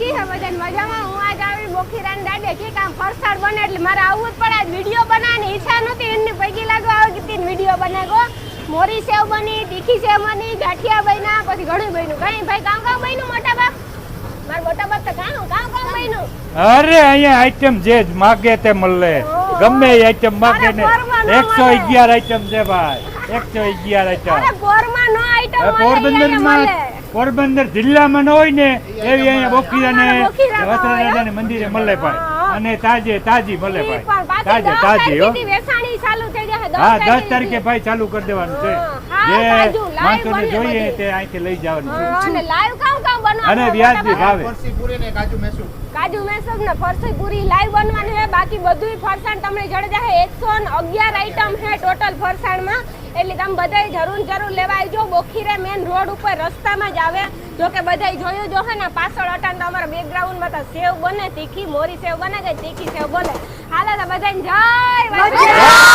કી હે બધાને મજામાં? હું આજ આવી બોખીરાન દાડે કે કામ ફરસાડ બને એટલે મારે આવવું જ પડે. આજ વીડિયો બનાવવાની ઈચ્છા નહોતી એની પૈકી લાગો આવી કે તીન વીડિયો બનાવો મોરી સેવ બની તીખી સેવ બની ગાંઠિયા બન્યા પછી ઘણું બન્યું. કઈ ભાઈ કામ કામ બન્યું મોટા બાપ? મારા મોટા બાપ તો કામ કામ કામ બન્યું. અરે અહીંયા આઈટમ જે જ માગે તે મળે. ગમે એ આઈટમ માગે ને. અરે પોરમાં ન એકસો મળે. અગિયાર આઈટમ છે ભાઈ. એકસો અગિયાર અરે આઈટમ બોરમાં નો આઈટમ હવે પોરબંદરમાં પોરબંદર જિલ્લામાં ન હોય ને એવી અહીંયા બોખીરા ને અમારા બોખીરામાં વસ્ત્રાદાના હોય. ને મંદિરે મળે ભાઈ. અને તાજે તાજી મળે ભાઈ. તાજે તાજી હો. હા દસ તારીખે ભાઈ ચાલુ કરી દેવાનું છે. જે માણસો ને જોઈએ બધું. તે અહીંથી લઈ જવાનું અને વ્યાજબી ભાવે. કાજુ મેસબ ને ફરસી પૂરી લાઈવ બનવાની છે બાકી બધુંય ફરસાણ તમને જડે જાય એકસો અગિયાર આઈટમ છે ટોટલ ફરસાણમાં. એટલે તમે બધાય જરૂર જરૂર લેવા આવજો. બોખીરે મેન રોડ ઉપર રસ્તામાં જ આવે. જો કે બધાય જોયું જો હે ને પાછળ અટાણ તો અમારા બેકગ્રાઉન્ડમાં તો સેવ બને તીખી મોરી સેવ બને કે તીખી સેવ બને. હાલે તો બધાને જય.